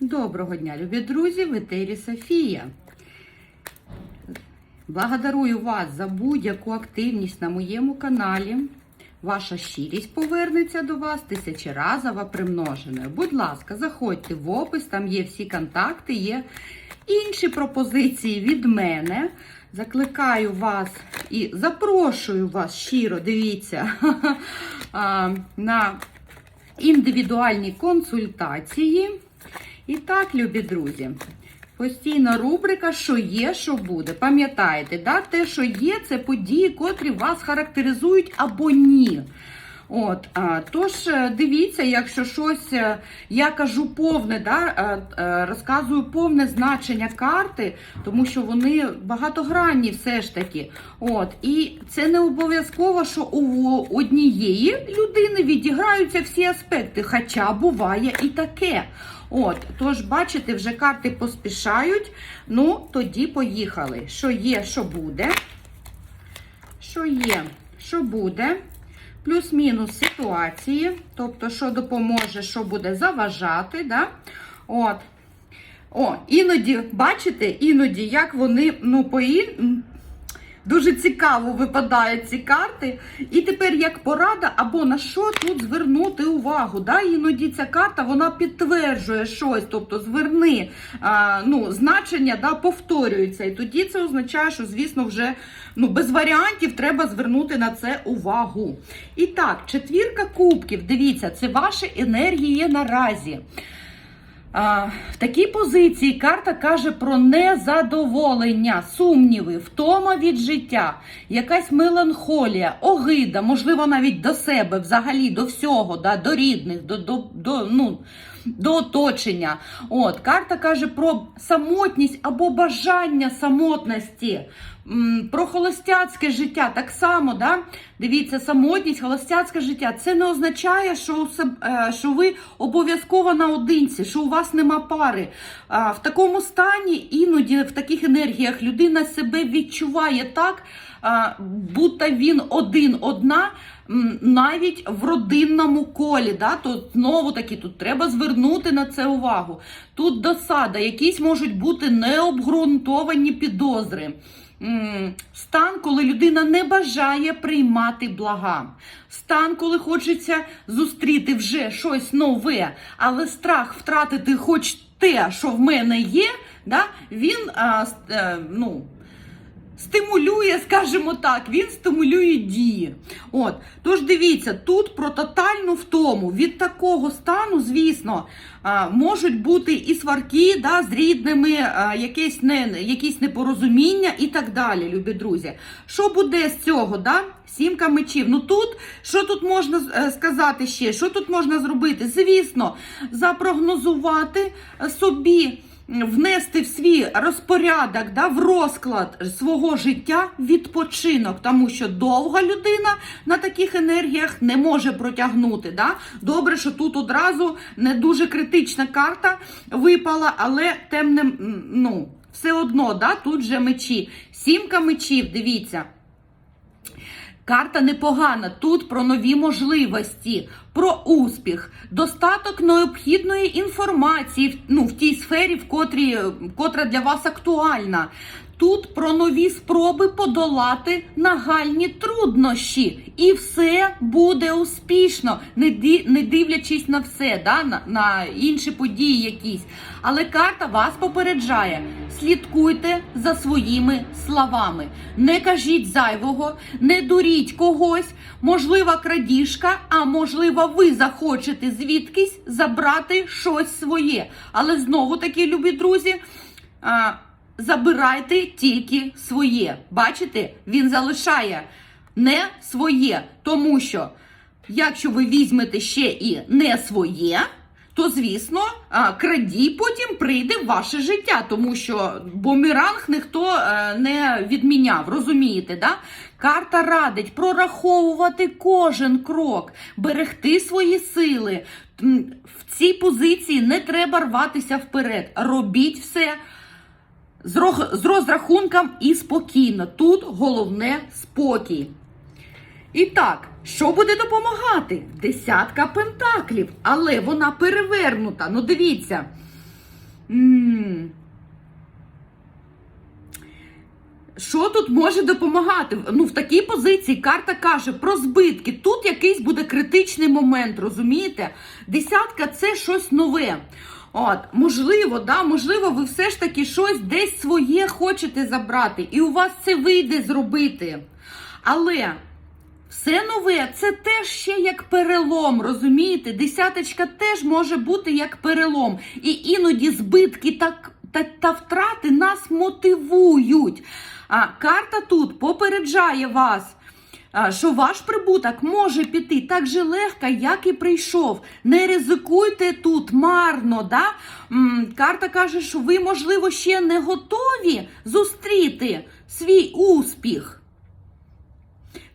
Доброго дня, любі друзі, в етері Софія. Благодарую вас за будь-яку активність на моєму каналі. Ваша щирість повернеться до вас тисячеразово примноженою. Будь ласка, заходьте в опис, там є всі контакти, є інші пропозиції від мене. Закликаю вас і запрошую вас щиро, дивіться, на індивідуальні консультації. І так, любі друзі, постійна рубрика, що є, що буде. Пам'ятаєте, да? те, що є, це події, котрі вас характеризують або ні. От, а, Тож, е, дивіться, якщо щось е, я кажу повне, да, е, розказую повне значення карти, тому що вони багатогранні все ж таки. От, І це не обов'язково, що у однієї людини відіграються всі аспекти, хоча буває і таке. От, Тож, бачите, вже карти поспішають. Ну, тоді поїхали. Що є, що буде. Що є, що буде плюс-мінус ситуації, тобто, що допоможе, що буде заважати. Да? От. О, іноді, бачите, іноді, як вони, ну, по Дуже цікаво випадають ці карти. І тепер як порада, або на що тут звернути увагу. Да? Іноді ця карта вона підтверджує щось, тобто зверни а, ну, значення да, повторюється. І тоді це означає, що, звісно, вже ну, без варіантів треба звернути на це увагу. І так, четвірка кубків, дивіться, це ваші енергії наразі. В такій позиції карта каже про незадоволення, сумніви, втома від життя, якась меланхолія, огида, можливо, навіть до себе, взагалі, до всього, да, до рідних, до, до, до, ну, до оточення. От, Карта каже про самотність або бажання самотності. Про холостяцьке життя так само, да? дивіться, самотність, холостяцьке життя. Це не означає, що е, що ви обов'язково наодинці, що у вас нема пари. В такому стані іноді в таких енергіях людина себе відчуває так, будто він один, одна. Навіть в родинному колі, да, то знову таки тут треба звернути на це увагу. Тут досада, якісь можуть бути необґрунтовані підозри. Стан, коли людина не бажає приймати блага. Стан, коли хочеться зустріти вже щось нове, але страх втратити хоч те, що в мене є, да, він а, е, ну, стимулює, скажімо так, він стимулює дії. От, Тож дивіться, тут про тотальну втому. Від такого стану, звісно, можуть бути і сварки да, з рідними, якісь не, якісь непорозуміння і так далі, любі друзі. Що буде з цього? да? Сімка мечів. Ну тут, що тут можна е, сказати ще? Що тут можна зробити? Звісно, запрогнозувати собі внести в свій розпорядок, да, в розклад свого життя відпочинок, тому що довга людина на таких енергіях не може протягнути. Да? Добре, що тут одразу не дуже критична карта випала, але темним, ну, все одно, да, тут же мечі. Сімка мечів, дивіться. Карта непогана. Тут про нові можливості, про успіх, достаток необхідної інформації ну, в тій сфері, в котрі, котра для вас актуальна. Тут про нові спроби подолати нагальні труднощі. І все буде успішно, не дивлячись на все, да, на, на інші події якісь. Але карта вас попереджає: слідкуйте за своїми словами. Не кажіть зайвого, не дуріть когось, можлива крадіжка, а можливо, ви захочете звідкись забрати щось своє. Але знову таки, любі друзі забирайте тільки своє. Бачите, він залишає не своє. Тому що, якщо ви візьмете ще і не своє, то, звісно, крадій потім прийде в ваше життя, тому що бумеранг ніхто е, не відміняв, розумієте? да? Карта радить прораховувати кожен крок, берегти свої сили. В цій позиції не треба рватися вперед. Робіть все з розрахунком і спокійно. Тут головне спокій. І так, що буде допомагати? Десятка пентаклів, але вона перевернута. Ну, дивіться. Що тут може допомагати? Ну, в такій позиції карта каже про збитки. Тут якийсь буде критичний момент, розумієте? Десятка це щось нове. От, можливо, да, можливо, ви все ж таки щось десь своє хочете забрати, і у вас це вийде зробити. Але все нове це теж ще як перелом, розумієте? Десяточка теж може бути як перелом. І іноді збитки так, та, та втрати нас мотивують. А карта тут попереджає вас. Що ваш прибуток може піти так же легко, як і прийшов. Не ризикуйте тут марно. Да? Карта каже, що ви, можливо, ще не готові зустріти свій успіх.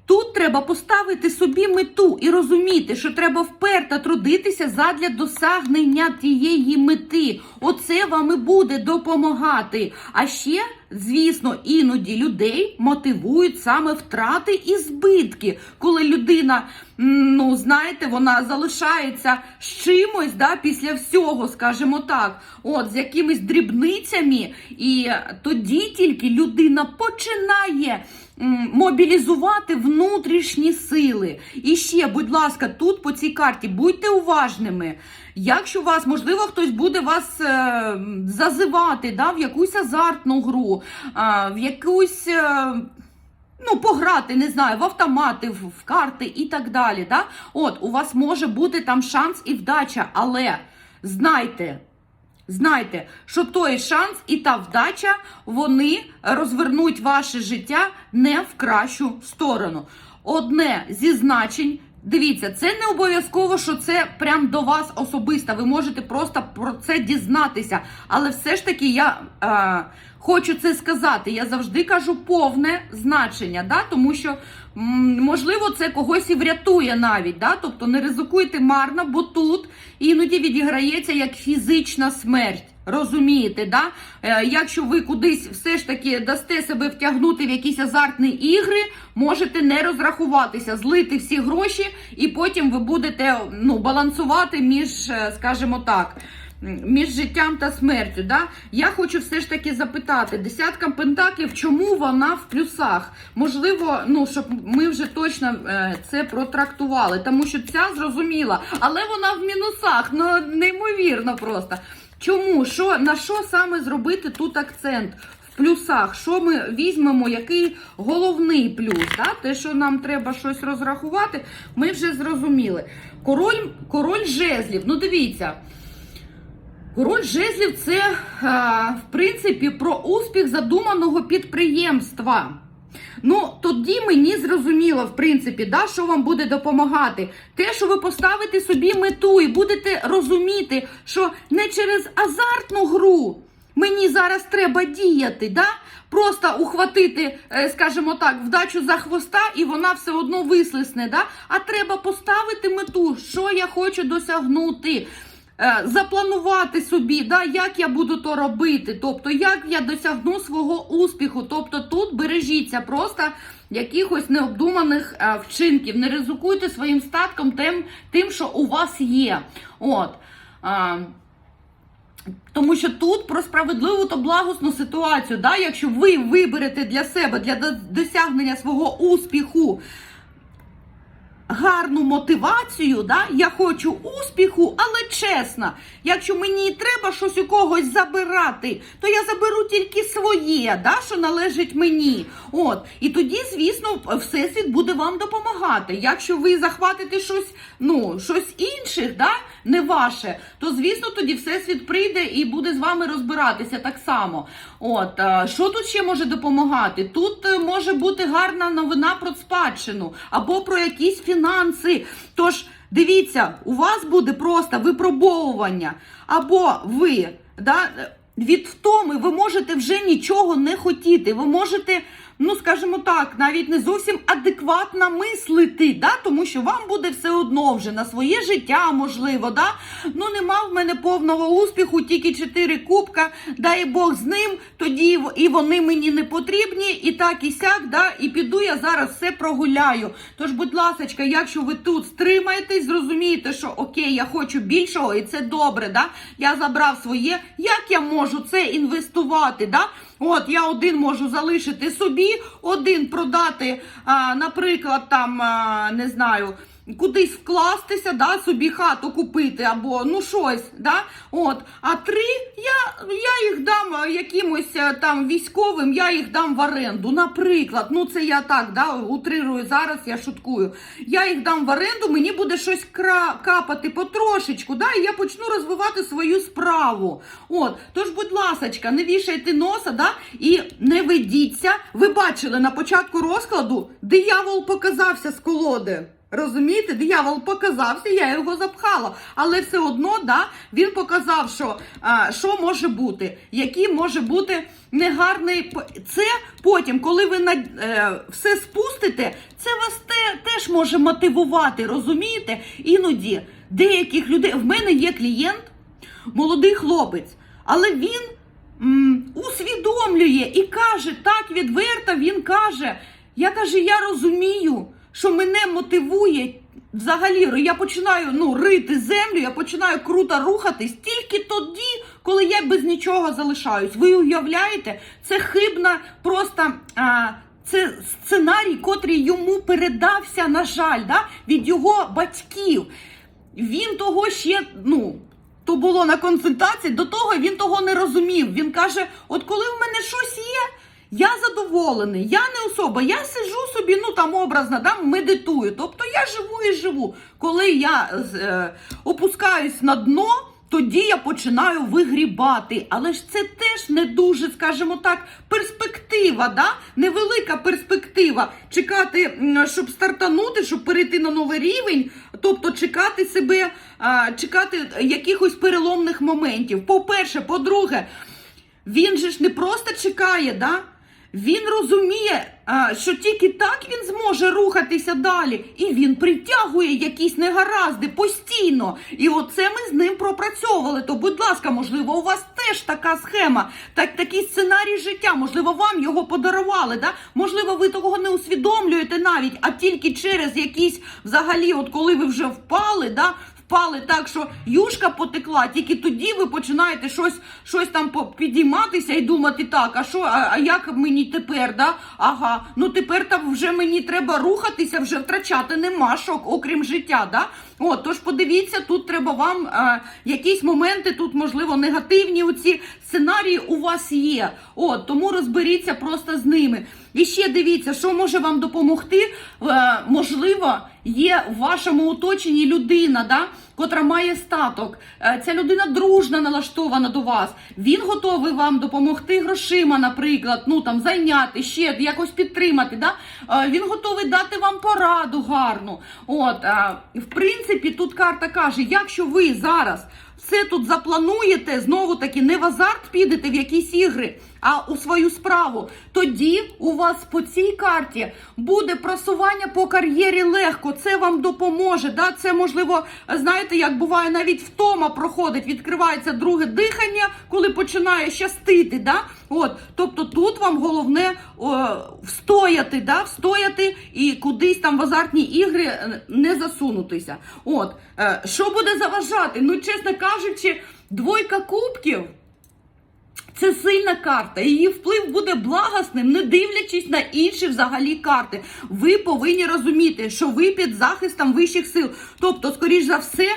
Тут треба поставити собі мету і розуміти, що треба вперто трудитися задля досягнення тієї мети. Оце вам і буде допомагати. А ще, звісно, іноді людей мотивують саме втрати і збитки, коли людина, ну знаєте, вона залишається з чимось да, після всього, скажімо так, от з якимись дрібницями, і тоді тільки людина починає мобілізувати внутрішні сили. І ще, будь ласка, тут по цій карті будьте уважними. Якщо вас, можливо, хтось буде вас е, зазивати да, в якусь азартну гру, а, в якусь. Е, Ну, пограти, не знаю, в автомати, в карти і так далі. Да? От, у вас може бути там шанс і вдача, але знайте, Знайте, що той шанс і та вдача вони розвернуть ваше життя не в кращу сторону. Одне зі значень. Дивіться, це не обов'язково, що це прям до вас особисто. Ви можете просто про це дізнатися. Але все ж таки я е, хочу це сказати. Я завжди кажу повне значення, да? тому що можливо це когось і врятує навіть. Да? Тобто не ризикуйте марно, бо тут іноді відіграється як фізична смерть. Розумієте, да? Е, якщо ви кудись все ж таки дасте себе втягнути в якісь азартні ігри, можете не розрахуватися, злити всі гроші, і потім ви будете ну, балансувати між, е, скажімо так, між життям та смертю. Да? Я хочу все ж таки запитати, десятка пентаклів, чому вона в плюсах? Можливо, ну, щоб ми вже точно е, це протрактували, тому що ця зрозуміла, але вона в мінусах, ну неймовірно просто. Чому? Що, на що саме зробити тут акцент? В плюсах, що ми візьмемо, який головний плюс? Да? Те, що нам треба щось розрахувати, ми вже зрозуміли. Король, король жезлів, ну дивіться. Король жезлів це, в принципі, про успіх задуманого підприємства. Ну, тоді мені зрозуміло, в принципі, да, що вам буде допомагати. Те, що ви поставите собі мету і будете розуміти, що не через азартну гру мені зараз треба діяти, да? просто ухватити, е, скажімо так, вдачу за хвоста, і вона все одно вислисне. Да? А треба поставити мету, що я хочу досягнути. Е, Запланувати собі, да, як я буду то робити, тобто як я досягну свого успіху. Тобто тут бережіться просто якихось необдуманих е, вчинків. Не ризикуйте своїм статком тим, тим що у вас є. От. А, тому що тут про справедливу та благосну ситуацію, да, якщо ви виберете для себе для досягнення свого успіху гарну мотивацію, да? я хочу успіху, але чесно, якщо мені треба щось у когось забирати, то я заберу тільки своє, да? що належить мені. От. І тоді, звісно, Всесвіт буде вам допомагати. Якщо ви захватите щось, ну, щось інших, да? не ваше, то звісно тоді Всесвіт прийде і буде з вами розбиратися так само. От, що тут ще може допомагати? Тут е, може бути гарна новина про спадщину або про якісь фінанси. Тож дивіться, у вас буде просто випробовування, або ви да, від втоми ви можете вже нічого не хотіти. Ви можете ну скажімо так, навіть не зовсім адекватно мислити, да? тому що вам буде все одно вже на своє життя, можливо, да? ну нема в мене повного успіху, тільки 4 кубка, дай Бог з ним, тоді і вони мені не потрібні, і так, і сяк, да? і піду я зараз все прогуляю. Тож, будь ласка, якщо ви тут стримаєтесь, зрозумієте, що окей, я хочу більшого, і це добре, да? я забрав своє, як я можу це інвестувати? Да? От я один можу залишити собі, один продати, наприклад, там не знаю. Кудись вкластися, да, собі хату купити або ну щось, да, от. А три я, я їх дам якимось там військовим, я їх дам в оренду. Наприклад, ну це я так да, утрирую зараз, я шуткую. Я їх дам в оренду, мені буде щось кра- капати потрошечку, да, і я почну розвивати свою справу. От, тож, будь ласочка, не вішайте носа, да, і не ведіться. Ви бачили на початку розкладу, диявол показався з колоди. Розумієте, диявол показався, я його запхала. Але все одно, да, він показав, що, а, що може бути, який може бути негарний. Це потім, коли ви на, е, все спустите, це вас те, теж може мотивувати, розумієте? Іноді деяких людей. В мене є клієнт, молодий хлопець, але він м, усвідомлює і каже так відверто, він каже: я каже, я розумію, що мене мотивує. Взагалі, я починаю ну, рити землю, я починаю круто рухатись тільки тоді, коли я без нічого залишаюсь. Ви уявляєте, це хибна просто а, це сценарій, котрий йому передався, на жаль, да, від його батьків. Він того ще, ну, то було на консультації, до того він того не розумів. Він каже: от коли в мене щось є, я задоволений, я не особа, я сижу собі, ну там образно, там медитую. Тобто я живу і живу. Коли я е, опускаюсь на дно. Тоді я починаю вигрібати, але ж це теж не дуже, скажімо так, перспектива, да? невелика перспектива. Чекати, щоб стартанути, щоб перейти на новий рівень, тобто чекати себе, а, чекати якихось переломних моментів. По-перше, по-друге, він же ж не просто чекає, да? Він розуміє, що тільки так він зможе рухатися далі, і він притягує якісь негаразди постійно. І оце ми з ним пропрацьовували. То, будь ласка, можливо, у вас теж така схема, так такий сценарій життя. Можливо, вам його подарували. Да? Можливо, ви того не усвідомлюєте навіть, а тільки через якісь взагалі, от коли ви вже впали, да, впали так, що юшка потекла, тільки тоді ви починаєте щось, щось там підійматися і думати, так, а що, а, а як мені тепер? Да? Ага, ну тепер там вже мені треба рухатися, вже втрачати нема що, окрім життя. Да? От, тож подивіться, тут треба вам е, якісь моменти, тут, можливо, негативні оці сценарії у вас є. От, тому розберіться просто з ними. І ще дивіться, що може вам допомогти. Е, можливо, є в вашому оточенні людина, да, котра має статок. Е, ця людина дружна налаштована до вас. Він готовий вам допомогти грошима, наприклад, ну там зайняти, ще якось підтримати. Да? Е, він готовий дати вам пораду гарну. От, е, в принципі, тут карта каже, якщо ви зараз все тут заплануєте, знову таки не в азарт підете в якісь ігри, а у свою справу, тоді у вас по цій карті буде просування по кар'єрі легко. Це вам допоможе. Да? Це можливо, знаєте, як буває, навіть втома проходить, відкривається друге дихання, коли починає щастити. Да? От, тобто тут вам головне о, встояти, да? встояти і кудись там в азартні ігри е, не засунутися. От, е, що буде заважати? Ну, чесно кажучи, двойка кубків. Це сильна карта. Її вплив буде благосним, не дивлячись на інші взагалі карти. Ви повинні розуміти, що ви під захистом вищих сил. Тобто, скоріш за все,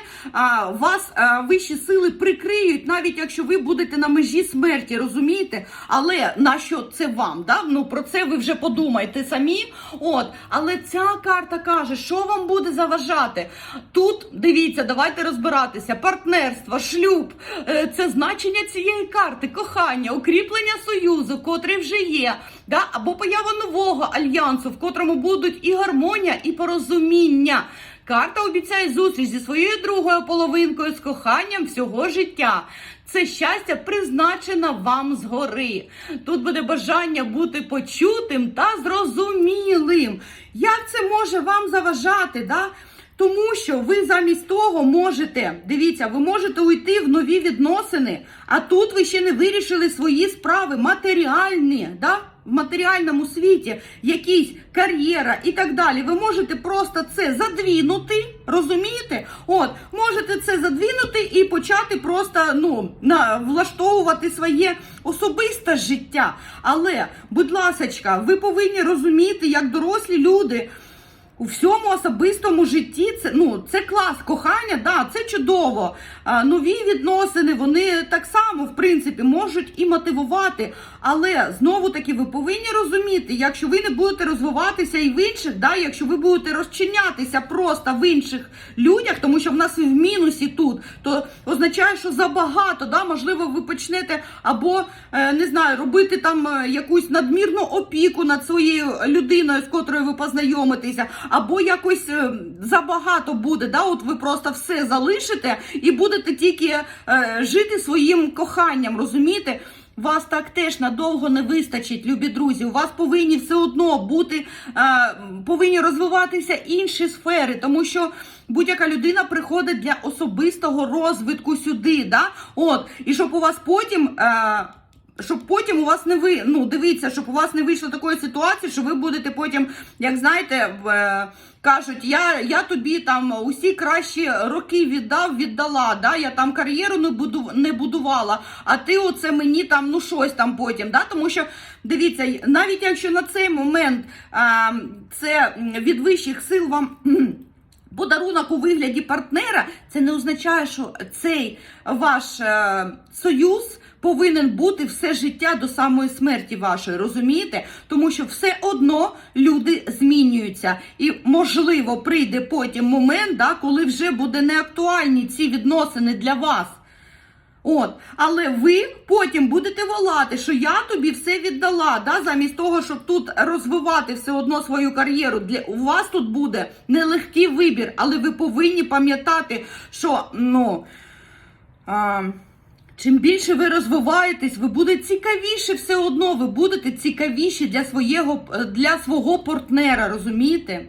вас вищі сили прикриють, навіть якщо ви будете на межі смерті, розумієте? Але на що це вам? Да? Ну про це ви вже подумайте самі. От, але ця карта каже, що вам буде заважати. Тут дивіться, давайте розбиратися. Партнерство, шлюб, е, це значення цієї карти, кохання, укріплення союзу, котрий вже є, да? або поява нового альянсу, в котрому будуть і гармонія, і порозуміння. Карта обіцяє зустріч зі своєю другою половинкою з коханням всього життя. Це щастя призначено вам згори. Тут буде бажання бути почутим та зрозумілим. Як це може вам заважати? Да? Тому що ви замість того можете, дивіться, ви можете уйти в нові відносини, а тут ви ще не вирішили свої справи матеріальні, да? в матеріальному світі, якісь кар'єра і так далі. Ви можете просто це задвінути, розумієте? От, можете це задвінути і почати просто ну, на, влаштовувати своє особисте життя. Але, будь ласочка, ви повинні розуміти, як дорослі люди. У всьому особистому житті це ну це клас, кохання, да, це чудово. А, нові відносини вони так само в принципі можуть і мотивувати. Але знову таки ви повинні розуміти, якщо ви не будете розвиватися і в інших, да, якщо ви будете розчинятися просто в інших людях, тому що в нас в мінусі тут, то означає, що забагато, да, можливо, ви почнете або е, не знаю, робити там е, якусь надмірну опіку над своєю людиною, з котрою ви познайомитеся або якось е, забагато буде. Да? От ви просто все залишите і будете тільки е, жити своїм коханням, розумієте? Вас так теж надовго не вистачить, любі друзі. У вас повинні все одно бути, е, повинні розвиватися інші сфери, тому що будь-яка людина приходить для особистого розвитку сюди. Да? От, і щоб у вас потім. Е, щоб потім у вас не ви, ну дивіться, щоб у вас не вийшло такої ситуації, що ви будете потім, як знаєте, е, кажуть, я я тобі там усі кращі роки віддав, віддала. да, Я там кар'єру не буду не будувала, а ти оце мені там ну щось там потім. да, Тому що дивіться, навіть якщо на цей момент е, це від вищих сил вам. Подарунок у вигляді партнера, це не означає, що цей ваш е, союз повинен бути все життя до самої смерті вашої, розумієте? Тому що все одно люди змінюються. І, можливо, прийде потім момент, да, коли вже буде неактуальні ці відносини для вас. От, але ви потім будете волати, що я тобі все віддала. да, Замість того, щоб тут розвивати все одно свою кар'єру. Для у вас тут буде нелегкий вибір, але ви повинні пам'ятати, що ну. А, Чим більше ви розвиваєтесь, ви будете цікавіше все одно, ви будете цікавіші для свого, для свого партнера, розумієте?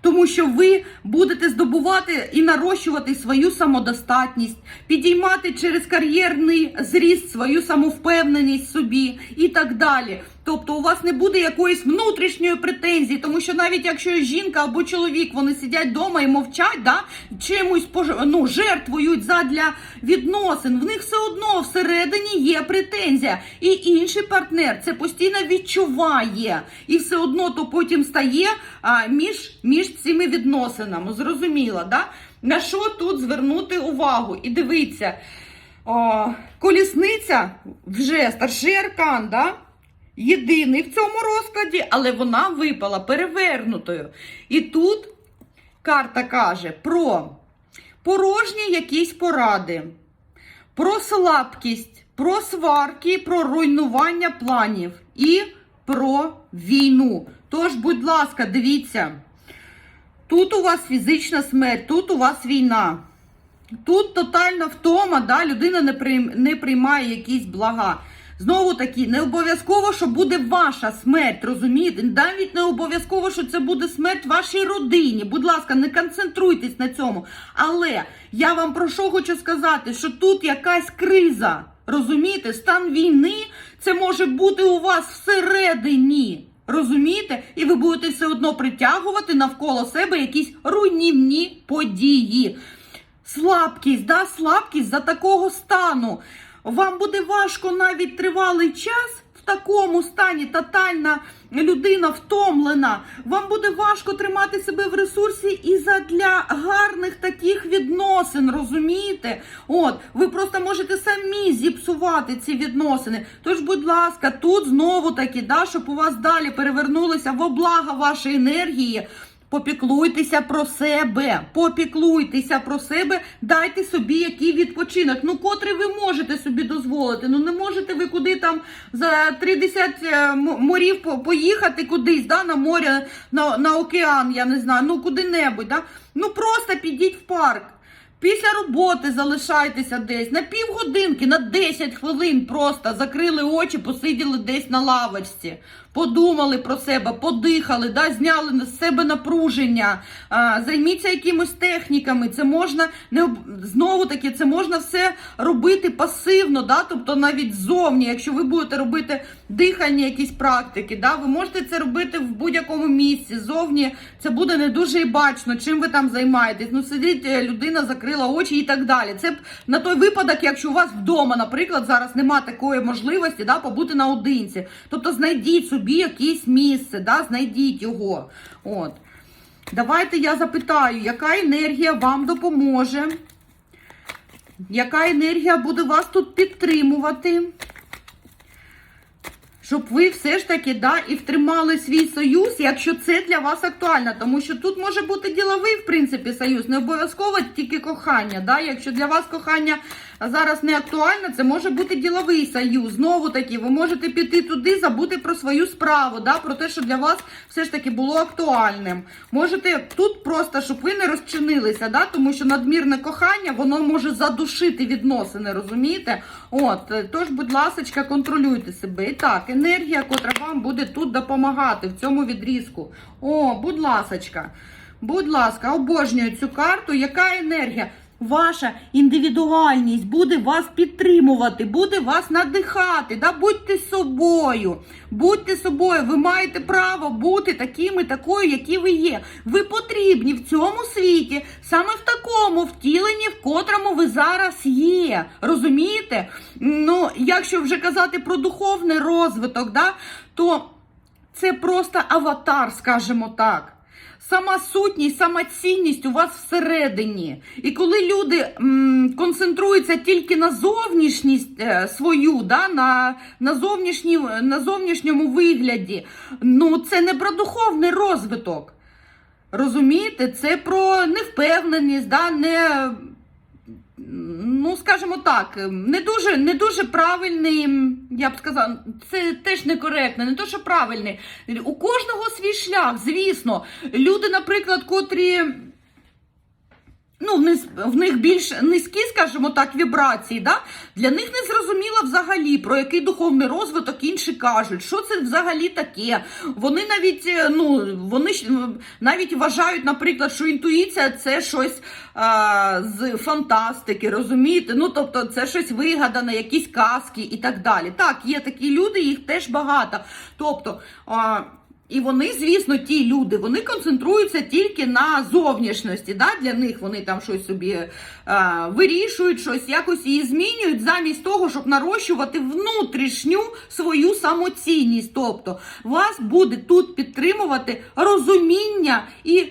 Тому що ви будете здобувати і нарощувати свою самодостатність, підіймати через кар'єрний зріст свою самовпевненість собі і так далі. Тобто у вас не буде якоїсь внутрішньої претензії, тому що навіть якщо жінка або чоловік вони сидять вдома і мовчать, да, чимось ну, жертвують задля відносин, в них все одно всередині є претензія. І інший партнер це постійно відчуває. І все одно то потім стає а, між між цими відносинами. Зрозуміло, да? на що тут звернути увагу? І дивіться, о, колісниця вже старший аркан. да? Єдиний в цьому розкладі, але вона випала перевернутою. І тут карта каже про порожні якісь поради, про слабкість, про сварки, про руйнування планів і про війну. Тож, будь ласка, дивіться, тут у вас фізична смерть, тут у вас війна. Тут тотальна втома, да, людина не приймає якісь блага. Знову таки, не обов'язково, що буде ваша смерть, розумієте? Навіть не обов'язково, що це буде смерть вашій родині. Будь ласка, не концентруйтесь на цьому. Але я вам про що хочу сказати, що тут якась криза. Розумієте, стан війни це може бути у вас всередині. Розумієте? І ви будете все одно притягувати навколо себе якісь руйнівні події. Слабкість, да, слабкість за такого стану. Вам буде важко навіть тривалий час в такому стані, тотальна людина втомлена. Вам буде важко тримати себе в ресурсі і задля гарних таких відносин, розумієте? От, ви просто можете самі зіпсувати ці відносини. Тож, будь ласка, тут знову таки, да, щоб у вас далі перевернулося в облага вашої енергії. Попіклуйтеся про себе, попіклуйтеся про себе, дайте собі який відпочинок. Ну, котрий ви можете собі дозволити. Ну, не можете ви куди там за 30 е, морів поїхати кудись, да, на море, на, на океан, я не знаю, ну куди-небудь. Да? Ну просто підіть в парк. Після роботи залишайтеся десь на півгодинки, на 10 хвилин просто закрили очі, посиділи десь на лавочці, подумали про себе, подихали, да, зняли з себе напруження, а, займіться якимось техніками. Це можна не знову таки, це можна все робити пасивно, да, тобто навіть ззовні, якщо ви будете робити дихання, якісь практики, да, ви можете це робити в будь-якому місці. Зовні це буде не дуже і бачно, чим ви там займаєтесь. Ну, сидить е, людина, закрила очі і так далі. Це на той випадок, якщо у вас вдома, наприклад, зараз немає такої можливості да, побути наодинці. Тобто знайдіть собі якесь місце, да, знайдіть його. От. Давайте я запитаю, яка енергія вам допоможе? Яка енергія буде вас тут підтримувати? Щоб ви все ж таки да, і втримали свій союз, якщо це для вас актуально. Тому що тут може бути діловий, в принципі, союз, не обов'язково тільки кохання. Да? Якщо для вас кохання зараз не актуально, це може бути діловий союз. Знову таки, ви можете піти туди, забути про свою справу, да? про те, що для вас все ж таки було актуальним. Можете тут просто, щоб ви не розчинилися, да? тому що надмірне кохання воно може задушити відносини, розумієте? От, е, тож, будь ласка, контролюйте себе. І так, енергія, котра вам буде тут допомагати в цьому відрізку. О, будь ласочка, будь ласка, обожнюю цю карту. Яка енергія? Ваша індивідуальність буде вас підтримувати, буде вас надихати. Да? Будьте собою, будьте собою. Ви маєте право бути такими, такою, які ви є. Ви потрібні в цьому світі, саме в такому втіленні, в котрому ви зараз є. Розумієте? Ну, якщо вже казати про духовний розвиток, да, то це просто аватар, скажімо так. Сама сутність, сама цінність у вас всередині. І коли люди м, концентруються тільки на зовнішність е, свою, да, на, на, зовнішні, на зовнішньому вигляді, ну це не про духовний розвиток. Розумієте, це про невпевненість, да, не, ну, скажімо так, не дуже, не дуже правильний, я б сказала, це теж некоректно, не то, що правильний. У кожного свій шлях, звісно. Люди, наприклад, котрі. Ну, в них, більш низькі, скажімо так, вібрації, да? для них не зрозуміло взагалі, про який духовний розвиток інші кажуть, що це взагалі таке. Вони навіть е, ну, вони навіть вважають, наприклад, що інтуїція це щось а, з фантастики, розумієте? Ну, тобто, це щось вигадане, якісь казки і так далі. Так, є такі люди, їх теж багато. Тобто. А, і вони, звісно, ті люди, вони концентруються тільки на зовнішності. Да? Для них вони там щось собі е, вирішують, щось якось її змінюють, замість того, щоб нарощувати внутрішню свою самоцінність. Тобто вас буде тут підтримувати розуміння і.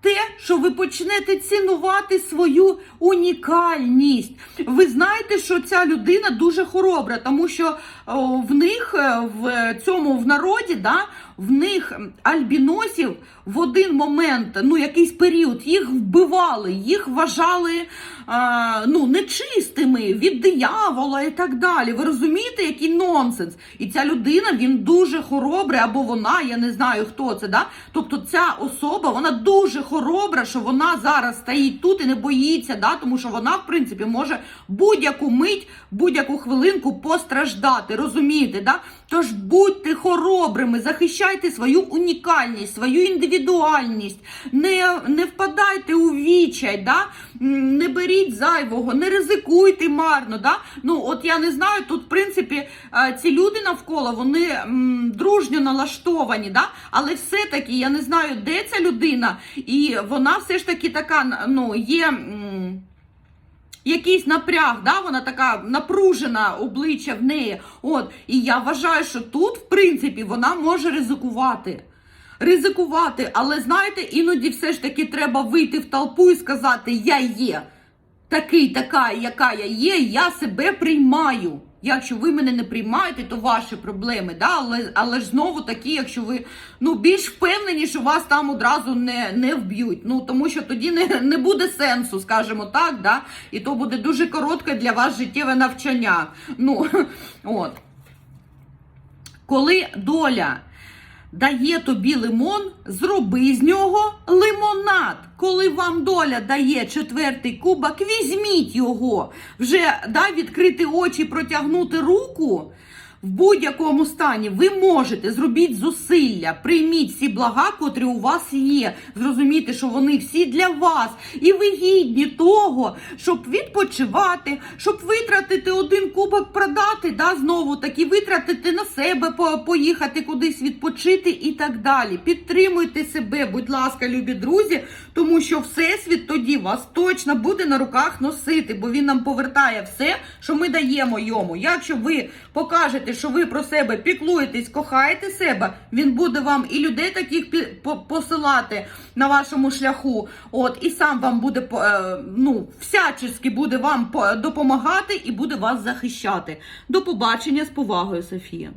Те, що ви почнете цінувати свою унікальність. Ви знаєте, що ця людина дуже хоробра, тому що в них е, в цьому в народі, да, в них альбіносів в один момент, ну якийсь період, їх вбивали, їх вважали а, ну, нечистими від диявола і так далі. Ви розумієте, який нонсенс? І ця людина він дуже хоробрий, або вона, я не знаю хто це. Да? Тобто ця особа вона дуже хоробра, що вона зараз стоїть тут і не боїться, да? тому що вона, в принципі, може будь-яку мить, будь-яку хвилинку постраждати. Розумієте? Да? Тож будьте хоробрими, захищайте свою унікальність, свою індивідуальність, не, не впадайте у відчай, да? Не беріть зайвого, не ризикуйте марно. Да? Ну, от я не знаю, тут, в принципі, е, ці люди навколо вони м, дружньо налаштовані, да? але все-таки я не знаю, де ця людина, і вона все ж таки така, ну, є. м, якийсь напряг, да, вона така напружена обличчя в неї. От, і я вважаю, що тут, в принципі, вона може ризикувати. Ризикувати, але знаєте, іноді все ж таки треба вийти в толпу і сказати: Я є такий, така, яка я є, я себе приймаю. Якщо ви мене не приймаєте, то ваші проблеми. Да? Але, але ж знову такі, якщо ви ну, більш впевнені, що вас там одразу не, не вб'ють. Ну, тому що тоді не, не буде сенсу, скажімо так, да? і то буде дуже коротке для вас життєве навчання. Ну, от. Коли доля дає тобі лимон, зроби з нього лимонад. Коли вам доля дає четвертий кубок, візьміть його. Вже да, відкрити очі, протягнути руку. В будь-якому стані ви можете зробіть зусилля, прийміть всі блага, котрі у вас є. Зрозуміти, що вони всі для вас, і ви гідні того, щоб відпочивати, щоб витратити один кубок, продати, да, знову таки витратити на себе, поїхати кудись відпочити і так далі. Підтримуйте себе, будь ласка, любі друзі, тому що всесвіт тоді вас точно буде на руках носити, бо він нам повертає все, що ми даємо йому. Якщо ви покажете, що ви про себе піклуєтесь, кохаєте себе, він буде вам і людей таких посилати на вашому шляху. От і сам вам буде е, ну, всячески буде вам по- допомагати і буде вас захищати. До побачення з повагою, Софія.